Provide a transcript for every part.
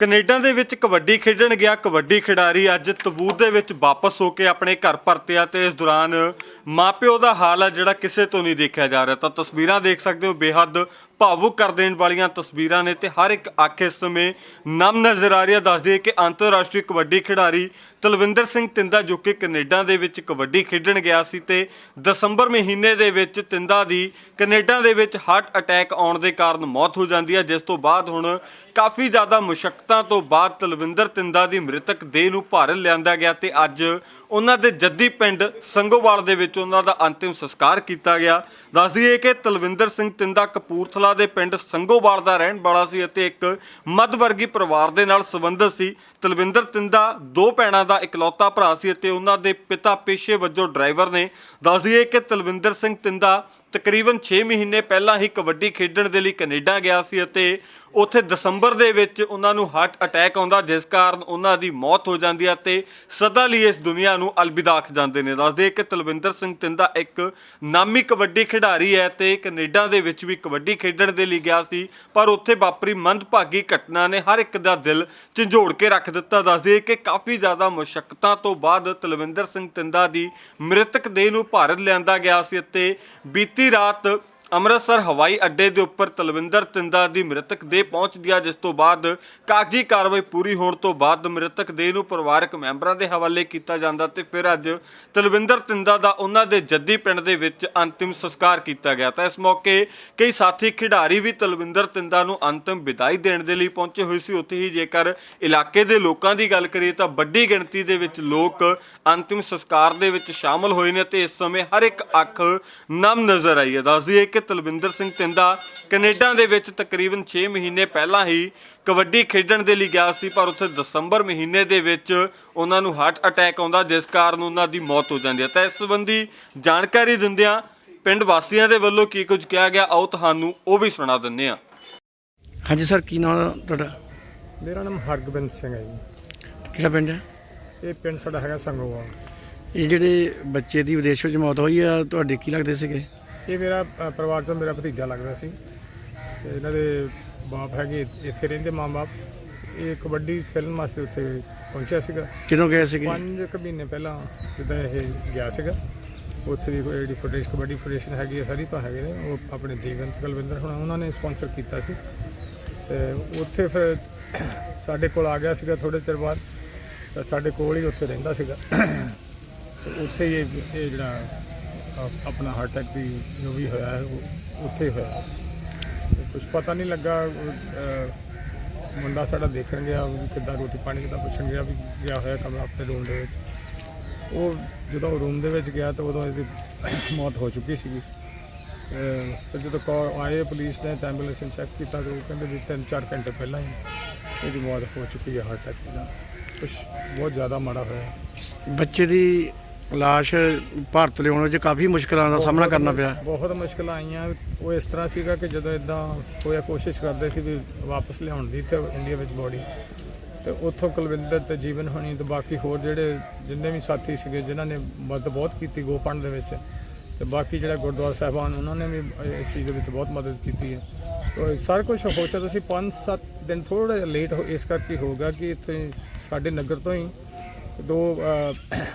Canada ਦੇ ਵਿੱਚ ਕਬੱਡੀ ਖੇਡਣ ਗਿਆ ਕਬੱਡੀ ਖਿਡਾਰੀ ਅੱਜ ਤਬੂਤ ਦੇ ਵਿੱਚ ਵਾਪਸ ਹੋ ਕੇ ਆਪਣੇ ਘਰ ਪਰਤਿਆ ਤੇ ਇਸ ਦੌਰਾਨ ਮਾਪਿਓ ਦਾ ਹਾਲ ਆ ਜਿਹੜਾ ਕਿਸੇ ਤੋਂ ਨਹੀਂ ਦੇਖਿਆ ਜਾ ਰਿਹਾ। ਤਾਂ ਤਸਵੀਰਾਂ ਦੇਖ ਸਕਦੇ ਹੋ, ਬੇਹੱਦ ਭਾਵੁਕ ਕਰ ਦੇਣ ਵਾਲੀਆਂ ਤਸਵੀਰਾਂ ਨੇ ਤੇ ਹਰ ਇੱਕ ਅੱਖ ਇਸ ਸਮੇਂ ਨਮ ਨਜ਼ਰ ਆ ਰਹੀ ਹੈ ਦੱਸ ਕਿ ਅੰਤਰਰਾਸ਼ਟਰੀ ਕਬੱਡੀ ਖਿਡਾਰੀ ਤਲਵਿੰਦਰ ਸਿੰਘ ਤਿੰਦਾ ਜੋ ਕਿ ਕੈਨੇਡਾ ਦੇ ਵਿੱਚ ਕਬੱਡੀ ਖੇਡਣ ਗਿਆ ਸੀ ਤੇ ਦਸੰਬਰ ਮਹੀਨੇ ਦੇ ਵਿੱਚ ਤਿੰਦਾ ਦੀ ਕੈਨੇਡਾ ਦੇ ਵਿੱਚ ਹਾਰਟ ਅਟੈਕ ਆਉਣ ਦੇ ਕਾਰਨ ਮੌਤ ਹੋ ਜਾਂਦੀ ਹੈ ਜਿਸ ਤੋਂ ਬਾਅਦ ਹੁਣ ਕਾਫੀ ਜ਼ਿਆਦਾ ਮੁਸ਼ਕਲਾਂ ਤੋਂ ਬਾਅਦ ਤਲਵਿੰਦਰ ਤਿੰਦਾ ਦੀ ਮ੍ਰਿਤਕ ਦੇਹ ਨੂੰ ਭਾਰਤ ਲਿਆਂਦਾ ਗਿਆ ਤੇ ਅੱਜ ਉਹਨਾਂ ਦੇ ਜੱਦੀ ਪਿੰਡ ਸੰਗੋਵਾਲ ਦੇ ਵਿੱਚ ਉਹਨਾਂ ਦਾ ਅੰਤਿਮ ਸੰਸਕਾਰ ਕੀਤਾ ਗਿਆ। ਦੱਸ ਦਈਏ ਕਿ ਤਲਵਿੰਦਰ ਸਿੰਘ ਤਿੰਦਾ ਕਪੂਰਥਲਾ ਦੇ ਪਿੰਡ ਸੰਗੋਵਾਲ ਦਾ ਰਹਿਣ ਵਾਲਾ ਸੀ ਅਤੇ ਇੱਕ ਮੱਧ ਵਰਗੀ ਪਰਿਵਾਰ ਦੇ ਨਾਲ ਸੰਬੰਧਿਤ ਸੀ। ਤਲਵਿੰਦਰ ਤਿੰਦਾ ਦੋ ਭੈਣਾਂ ਦਾ ਇਕਲੌਤਾ ਭਰਾ ਸੀ ਅਤੇ ਉਹਨਾਂ ਦੇ ਪਿਤਾ ਪੇਸ਼ੇ ਵਜੋਂ ਡਰਾਈਵਰ ਨੇ। ਦੱਸ ਦਈਏ ਕਿ ਤਲਵਿੰਦਰ ਸਿੰਘ ਤਿੰਦਾ ਤਕਰੀਬਨ 6 ਮਹੀਨੇ ਪਹਿਲਾਂ ਹੀ ਕਬੱਡੀ ਖੇਡਣ ਦੇ ਲਈ ਕੈਨੇਡਾ ਗਿਆ ਸੀ ਅਤੇ ਉੱਥੇ ਦਸੰਬਰ ਦੇ ਵਿੱਚ ਉਹਨਾਂ ਨੂੰ ਹਾਰਟ ਅਟੈਕ ਆਉਂਦਾ, ਜਿਸ ਕਾਰਨ ਉਹਨਾਂ ਦੀ ਮੌਤ ਹੋ ਜਾਂਦੀ ਹੈ ਤੇ ਸਦਾ ਲਈ ਇਸ ਦੁਨੀਆ ਨੂੰ ਅਲਵਿਦਾ ਆਖ ਜਾਂਦੇ ਨੇ। ਦੱਸਦੇ ਕਿ ਤਲਵਿੰਦਰ ਸਿੰਘ ਤਿੰਦਾ ਇੱਕ ਨਾਮੀ ਕਬੱਡੀ ਖਿਡਾਰੀ ਹੈ ਤੇ ਕੈਨੇਡਾ ਦੇ ਵਿੱਚ ਵੀ ਕਬੱਡੀ ਖੇਡਣ ਦੇ ਲਈ ਗਿਆ ਸੀ, ਪਰ ਉੱਥੇ ਵਾਪਰੀ ਮੰਦਭਾਗੀ ਘਟਨਾ ਨੇ ਹਰ ਇੱਕ ਦਾ ਦਿਲ ਝੰਜੋੜ ਕੇ ਰੱਖ ਦਿੱਤਾ। ਦੱਸਦੇ ਕਿ ਕਾਫੀ ਜ਼ਿਆਦਾ ਮੁਸ਼ਕਲਾਂ ਤੋਂ ਬਾਅਦ ਤਲਵਿੰਦਰ ਸਿੰਘ ਤਿੰਦਾ ਦੀ ਮ੍ਰਿਤਕ ਦੇਹ ਨੂੰ ਭਾਰਤ ਲਿਆਂਦਾ ਗਿਆ ਸੀ ਅਤੇ ਬੀਤੀ die Ratte. ਅੰਮ੍ਰਿਤਸਰ ਹਵਾਈ ਅੱਡੇ ਦੇ ਉੱਪਰ ਤਲਵਿੰਦਰ ਤਿੰਦਾ ਦੀ ਮ੍ਰਿਤਕ ਦੇਹ ਪਹੁੰਚਦੀ ਆ, ਜਿਸ ਤੋਂ ਬਾਅਦ ਕਾਗਜ਼ੀ ਕਾਰਵਾਈ ਪੂਰੀ ਹੋਣ ਤੋਂ ਬਾਅਦ ਮ੍ਰਿਤਕ ਦੇਹ ਨੂੰ ਪਰਿਵਾਰਕ ਮੈਂਬਰਾਂ ਦੇ ਹਵਾਲੇ ਕੀਤਾ ਜਾਂਦਾ ਤੇ ਫਿਰ ਅੱਜ ਤਲਵਿੰਦਰ ਤਿੰਦਾ ਦਾ ਉਹਨਾਂ ਦੇ ਜੱਦੀ ਪਿੰਡ ਦੇ ਵਿੱਚ ਅੰਤਿਮ ਸੰਸਕਾਰ ਕੀਤਾ ਗਿਆ। ਤਾਂ ਇਸ ਮੌਕੇ ਕਈ ਸਾਥੀ ਖਿਡਾਰੀ ਵੀ ਤਲਵਿੰਦਰ ਤਿੰਦਾ ਨੂੰ ਅੰਤਿਮ ਵਿਦਾਈ ਦੇਣ ਦੇ ਲਈ ਪਹੁੰਚੇ ਹੋਏ ਸੀ। ਉੱਥੇ ਹੀ ਜੇਕਰ ਇਲਾਕੇ ਦੇ ਲੋਕਾਂ ਦੀ ਗੱਲ ਕਰੀਏ ਤਾਂ ਵੱਡੀ ਗਿਣਤੀ ਦੇ ਵਿੱਚ ਲੋਕ ਅੰਤਿਮ ਸੰਸਕਾਰ ਦੇ ਵਿੱਚ ਸ਼ਾਮਲ ਹੋਏ ਨੇ ਤੇ ਇਸ ਸਮੇਂ ਹਰ ਇੱਕ ਅੱਖ ਨਮ ਨਜ਼ਰ ਆਈ ਹੈ। ਦੱਸ ਦਈਏ ਕਿ ਤਲਵਿੰਦਰ ਸਿੰਘ ਤਿੰਦਾ ਕੈਨੇਡਾ ਦੇ ਵਿੱਚ ਤਕਰੀਬਨ 6 ਮਹੀਨੇ ਪਹਿਲਾਂ ਹੀ ਕਬੱਡੀ ਖੇਡਣ ਦੇ ਲਈ ਗਿਆ ਸੀ ਪਰ ਉੱਥੇ ਦਸੰਬਰ ਮਹੀਨੇ ਦੇ ਵਿੱਚ ਉਹਨਾਂ ਨੂੰ ਹਾਰਟ ਅਟੈਕ ਆਉਂਦਾ ਜਿਸ ਕਾਰਨ ਉਹਨਾਂ ਦੀ ਮੌਤ ਹੋ ਜਾਂਦੀ ਹੈ। ਤਾਂ ਇਸ ਸੰਬੰਧੀ ਜਾਣਕਾਰੀ ਦਿੰਦਿਆਂ ਪਿੰਡ ਵਾਸੀਆਂ ਦੇ ਵੱਲੋਂ ਕੀ ਕੁਝ ਕਿਹਾ ਗਿਆ ਆਓ ਤੁਹਾਨੂੰ ਉਹ ਵੀ ਸੁਣਾ ਦਿੰਦੇ ਹਾਂ। ਹਾਂਜੀ ਸਰ ਕੀ ਨਾਮ ਤੁਹਾਡਾ? ਮੇਰਾ ਨਾਮ ਹਰਗੋਬਿੰਦ ਸਿੰਘ ਹੈ ਜੀ। ਕਿਹੜਾ ਪਿੰਡ ਹੈ? ਇਹ ਪਿੰਡ ਸਾਡਾ ਹੈਗਾ ਸੰਗੋਵਾਲ ਇਹ ਜਿਹੜੇ ਬੱਚੇ ਦੀ ਵਿਦੇਸ਼ ਵਿੱਚ ਮੌਤ ਹੋਈ ਆ ਤੁਹਾਡੇ ਕੀ ਲੱਗਦੇ ਸੀਗੇ? ਇਹ ਮੇਰਾ ਅ, ਪਰਿਵਾਰ ਚੋਂ ਮੇਰਾ ਭਤੀਜਾ ਲੱਗਦਾ ਸੀ। ਤੇ ਇਹਨਾਂ ਦੇ ਬਾਪ ਹੈਗੇ ਇੱਥੇ ਰਹਿੰਦੇ ਮਾਂ-ਬਾਪ ਇਹ ਕਬੱਡੀ ਖੇਲਣ ਵਾਸਤੇ ਉੱਥੇ ਪਹੁੰਚਿਆ ਸੀਗਾ। ਕਿਦੋਂ ਗਏ ਸੀਗੇ? ਪੰਜ ਕੁ ਮਹੀਨੇ ਪਹਿਲਾਂ ਜਿੱਦਾਂ ਇਹ ਗਿਆ ਸੀਗਾ। ਉੱਥੇ ਦੀ ਕੋਈ ਜਿਹੜੀ ਫੈਡਰੇਸ਼ਨ ਕਬੱਡੀ ਫੈਡਰੇਸ਼ਨ ਹੈਗੀ ਹੈ ਸਾਰੀ ਤਾਂ ਹੈਗੇ ਨੇ। ਉਹ ਆਪਣੇ ਜੀਵਨ ਕੁਲਵਿੰਦਰ ਹੁਣ ਉਹਨਾਂ ਨੇ ਸਪਾਂਸਰ ਕੀਤਾ ਸੀ। ਤੇ ਉੱਥੇ ਫਿਰ ਸਾਡੇ ਕੋਲ ਆ ਗਿਆ ਸੀਗਾ ਥੋੜੇ ਚਿਰ ਬਾਅਦ। ਤਾਂ ਸਾਡੇ ਕੋਲ ਹੀ ਉੱਥੇ ਰਹਿੰਦਾ ਸੀਗਾ। ਤੇ ਉੱਥੇ ਹੀ ਇਹ ਇਹ ਜਿਹੜਾ ਆਪਣਾ ਹਾਰਟ ਅਟੈਕ ਦੀ ਜੋ ਵੀ ਹੋਇਆ ਹੈ, ਉਹ ਉੱਥੇ ਹੀ ਹੋਇਆ। ਕੁਝ ਪਤਾ ਨਹੀਂ ਲੱਗਾ ਮੁੰਡਾ ਸਾਡਾ ਦੇਖਣ ਗਿਆ ਵੀ ਕਿੱਦਾਂ ਰੋਟੀ ਪਾਣੀ ਕਿੱਦਾਂ ਪੁੱਛਣ ਗਿਆ ਵੀ ਗਿਆ ਹੋਇਆ ਕਮਰਾ ਆਪਣੇ ਰੂਮ ਦੇ ਵਿੱਚ। ਉਹ ਜਦੋਂ ਰੂਮ ਦੇ ਵਿੱਚ ਗਿਆ ਤਾਂ ਉਦੋਂ ਇਹਦੀ ਮੌਤ ਹੋ ਚੁੱਕੀ ਸੀਗੀ। ਅਹ ਜਦੋਂ ਕਾਲ ਆਏ, ਪੁਲਿਸ ਨੇ ਤਾਂ ਐਂਬੂਲੈਂਸ ਚੈੱਕ ਕੀਤਾ ਤਾਂ ਉਹ ਕਹਿੰਦੇ ਵੀ 3-4 ਘੰਟੇ ਪਹਿਲਾਂ ਹੀ ਇਹਦੀ ਮੌਤ ਹੋ ਚੁੱਕੀ ਹੈ ਹਾਰਟ ਅਟੈਕ ਨਾਲ ਕੁਝ ਬਹੁਤ ਜ਼ਿਆਦਾ ਮਾੜਾ ਹੋਇਆ। ਬੱਚੇ ਦੀ ਲਾਸ਼ ਭਾਰਤ ਲਿਆਉਣ ਵਿੱਚ ਕਾਫੀ ਮੁਸ਼ਕਲਾਂ ਦਾ ਸਾਹਮਣਾ ਕਰਨਾ ਪਿਆ। ਬਹੁਤ ਮੁਸ਼ਕਲਾਂ ਆਈਆਂ। ਉਹ ਇਸ ਤਰ੍ਹਾਂ ਸੀਗਾ ਕਿ ਜਦੋਂ ਇਦਾਂ ਹੋਇਆ ਕੋਸ਼ਿਸ਼ ਕਰਦੇ ਸੀ ਵੀ ਵਾਪਸ ਲਿਆਉਣ ਦੀ ਤੇ ਇੰਡੀਆ ਵਿੱਚ ਬੋਡੀ ਤੇ ਉੱਥੋਂ ਕੁਲਵਿੰਦਰ ਤੇ ਜੀਵਨ ਹੋਣੀ ਤੇ ਬਾਕੀ ਹੋਰ ਜਿਹੜੇ ਜਿੰਨੇ ਵੀ ਸਾਥੀ ਸੀਗੇ ਜਿਨ੍ਹਾਂ ਨੇ ਮਦਦ ਬਹੁਤ ਕੀਤੀ ਗੋਪੰਡ ਦੇ ਵਿੱਚ ਤੇ ਬਾਕੀ ਜਿਹੜਾ ਗੁਰਦੁਆਰਾ ਸਾਹਿਬਾਨ ਉਹਨਾਂ ਨੇ ਵੀ ਇਸ ਚੀਜ਼ ਦੇ ਵਿੱਚ ਬਹੁਤ ਮਦਦ ਕੀਤੀ ਹੈ। ਤੇ ਸਾਰਾ ਕੁਝ ਹੋ ਸਕਦਾ ਸੀ 5-7 ਦਿਨ ਥੋੜਾ ਲੇਟ ਇਸ ਕਰਕੇ ਹੋਗਾ ਕਿ ਇੱਥੇ ਸਾਡੇ ਨਗਰ ਤੋਂ ਹੀ ਦੋ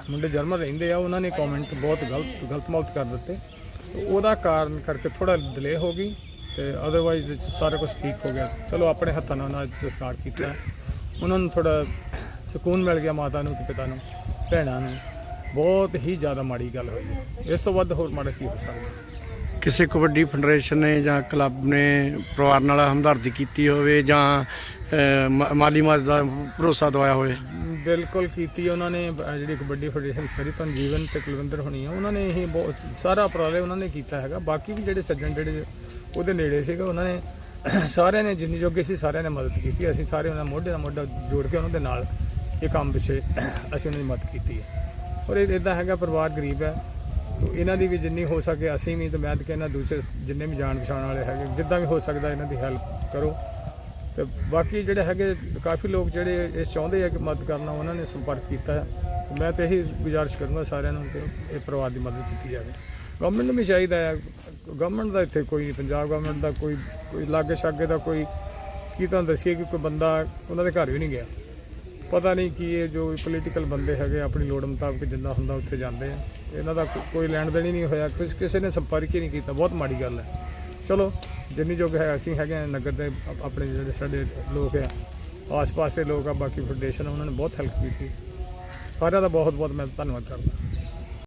ਮੁੰਡੇ ਜਰਮਨ ਰਹਿੰਦੇ ਆ, ਉਹਨਾਂ ਨੇ ਕਮੈਂਟ ਬਹੁਤ ਗਲਤ ਗਲਤ ਮੌਤ ਕਰ ਦਿੱਤੇ। ਉਹਦਾ ਕਾਰਨ ਕਰਕੇ ਥੋੜਾ ਡਿਲੇ ਹੋ ਗਈ ਤੇ ਅਦਰਵਾਈਜ਼ ਸਾਰਾ ਕੁਝ ਠੀਕ ਹੋ ਗਿਆ। ਚਲੋ, ਆਪਣੇ ਹੱਥਾਂ ਨਾਲ ਉਹਨਾਂ ਸੰਸਕਾਰ ਕੀਤਾ। ਉਹਨਾਂ ਨੂੰ ਥੋੜਾ ਸਕੂਨ ਮਿਲ ਗਿਆ ਮਾਤਾ ਨੂੰ ਤੇ ਪਿਤਾ ਨੂੰ, ਭੈਣਾਂ ਨੂੰ। ਬਹੁਤ ਹੀ ਜ਼ਿਆਦਾ ਮਾੜੀ ਗੱਲ ਹੋਈ। ਇਸ ਤੋਂ ਵੱਧ ਹੋਰ ਮਾੜਾ ਕੀ ਹੋ ਸਕਦਾ? ਕਿਸੇ ਕਬੱਡੀ ਫੈਡਰੇਸ਼ਨ ਨੇ ਜਾਂ ਕਲੱਬ ਨੇ ਪਰਿਵਾਰ ਨਾਲ ਹਮਦਰਦੀ ਕੀਤੀ ਹੋਵੇ ਜਾਂ ਮ- ਮਾਲੀ ਮਦਦ ਦਾ ਭਰੋਸਾ ਦਵਾਇਆ ਹੋਵੇ? ਬਿਲਕੁਲ ਕੀਤੀ ਉਹਨਾਂ ਨੇ ਜਿਹੜੀ ਕਬੱਡੀ ਫੈਡਰੇਸ਼ਨ ਸਰਿਤਨ ਜੀਵਨ ਤੇ ਕੁਲਵਿੰਦਰ ਹੋਣੀ ਆ, ਉਹਨਾਂ ਨੇ ਇਹ ਬਹੁਤ, ਸਾਰਾ ਉਪਰਾਲੇ ਉਹਨਾਂ ਨੇ ਕੀਤਾ ਹੈਗਾ। ਬਾਕੀ ਵੀ ਜਿਹੜੇ ਸੱਜਣ ਜਿਹੜੇ ਉਹਦੇ ਨੇੜੇ ਸੀਗੇ, ਉਹਨਾਂ ਨੇ ਸਾਰਿਆਂ ਨੇ ਜਿੰਨੀ ਜੋਗੇ ਸੀ ਸਾਰਿਆਂ ਨੇ ਮਦਦ ਕੀਤੀ। ਅਸੀਂ ਸਾਰੇ ਉਹਨਾਂ ਮੋਢੇ ਨਾਲ ਮੋਢਾ ਜੋੜ ਕੇ ਉਹਨਾਂ ਦੇ ਨਾਲ ਇਹ ਕੰਮ ਪਿੱਛੇ ਅਸੀਂ ਉਹਨਾਂ ਦੀ ਮਦਦ ਕੀਤੀ ਹੈ। ਔਰ ਇਹ ਇਦਾਂ ਹੈਗਾ, ਪਰਿਵਾਰ ਗਰੀਬ ਹੈ। ਇਹਨਾਂ ਦੀ ਵੀ ਜਿੰਨੀ ਹੋ ਸਕੇ ਅਸੀਂ ਵੀ ਤੇ ਮੈਂ ਤਾਂ ਕਹਿੰਦਾ ਦੂਸਰੇ ਜਿੰਨੇ ਵੀ ਜਾਣ ਪਛਾਣ ਵਾਲੇ ਹੈਗੇ, ਜਿੱਦਾਂ ਵੀ ਹੋ ਸਕਦਾ ਇਹਨਾਂ ਦੀ ਹੈਲਪ ਕਰੋ। ਤੇ ਬਾਕੀ ਜਿਹੜੇ ਹੈਗੇ, ਕਾਫੀ ਲੋਕ ਜਿਹੜੇ ਇਹ ਚਾਹੁੰਦੇ ਆ ਕਿ ਮਦਦ ਕਰਨਾ, ਉਹਨਾਂ ਨੇ ਸੰਪਰਕ ਕੀਤਾ। ਤੇ ਮੈਂ ਤੇ ਇਹੀ ਗੁਜ਼ਾਰਿਸ਼ ਕਰੂੰਗਾ ਸਾਰਿਆਂ ਨੂੰ ਕਿ ਇਹ ਪਰਿਵਾਰ ਦੀ ਮਦਦ ਕੀਤੀ ਜਾਵੇ। ਗਵਰਨਮੈਂਟ ਨੂੰ ਵੀ ਚਾਹੀਦਾ ਹੈ ਗਵਰਨਮੈਂਟ ਦਾ ਇੱਥੇ ਕੋਈ ਨਹੀਂ ਪੰਜਾਬ ਗਵਰਨਮੈਂਟ ਦਾ ਕੋਈ ਕੋਈ ਲਾਗੇ ਛਾਗੇ ਦਾ ਕੋਈ, ਕੀ ਤੁਹਾਨੂੰ ਦੱਸੀਏ ਕਿ ਕੋਈ ਬੰਦਾ ਉਹਨਾਂ ਦੇ ਘਰ ਵੀ ਨਹੀਂ ਗਿਆ। ਪਤਾ ਨਹੀਂ ਕੀ ਇਹ ਜੋ ਪੋਲੀਟੀਕਲ ਬੰਦੇ ਹੈਗੇ, ਆਪਣੀ ਲੋੜ ਮੁਤਾਬਕ ਜਿੰਨਾ ਹੁੰਦਾ ਉੱਥੇ ਜਾਂਦੇ ਆ। ਇਹਨਾਂ ਦਾ ਕੋ- ਕੋਈ ਲੈਣ ਦੇਣ ਹੀ ਨਹੀਂ ਹੋਇਆ, ਕੁਛ ਕਿਸੇ ਨੇ ਸੰਪਰਕ ਹੀ ਨਹੀਂ ਕੀਤਾ, ਬਹੁਤ ਮਾੜੀ ਗੱਲ ਹੈ। ਚਲੋ, ਜਿੰਨੀ ਜੋਗ ਹੈ, ਅਸੀਂ ਹੈਗੇ ਆ ਨਗਰ ਦੇ ਆਪ- ਆਪਣੇ ਜਿਹੜੇ ਸਾਡੇ ਲੋਕ ਆ ਆਸ-ਪਾਸ ਦੇ ਲੋਕ ਆ, ਬਾਕੀ ਫੈਡਰੇਸ਼ਨ ਉਹਨਾਂ ਨੇ ਬਹੁਤ ਹੈਲਪ ਕੀਤੀ। ਸਾਰਿਆਂ ਦਾ ਬਹੁਤ ਬਹੁਤ ਮੈਂ ਧੰਨਵਾਦ ਕਰਦਾ।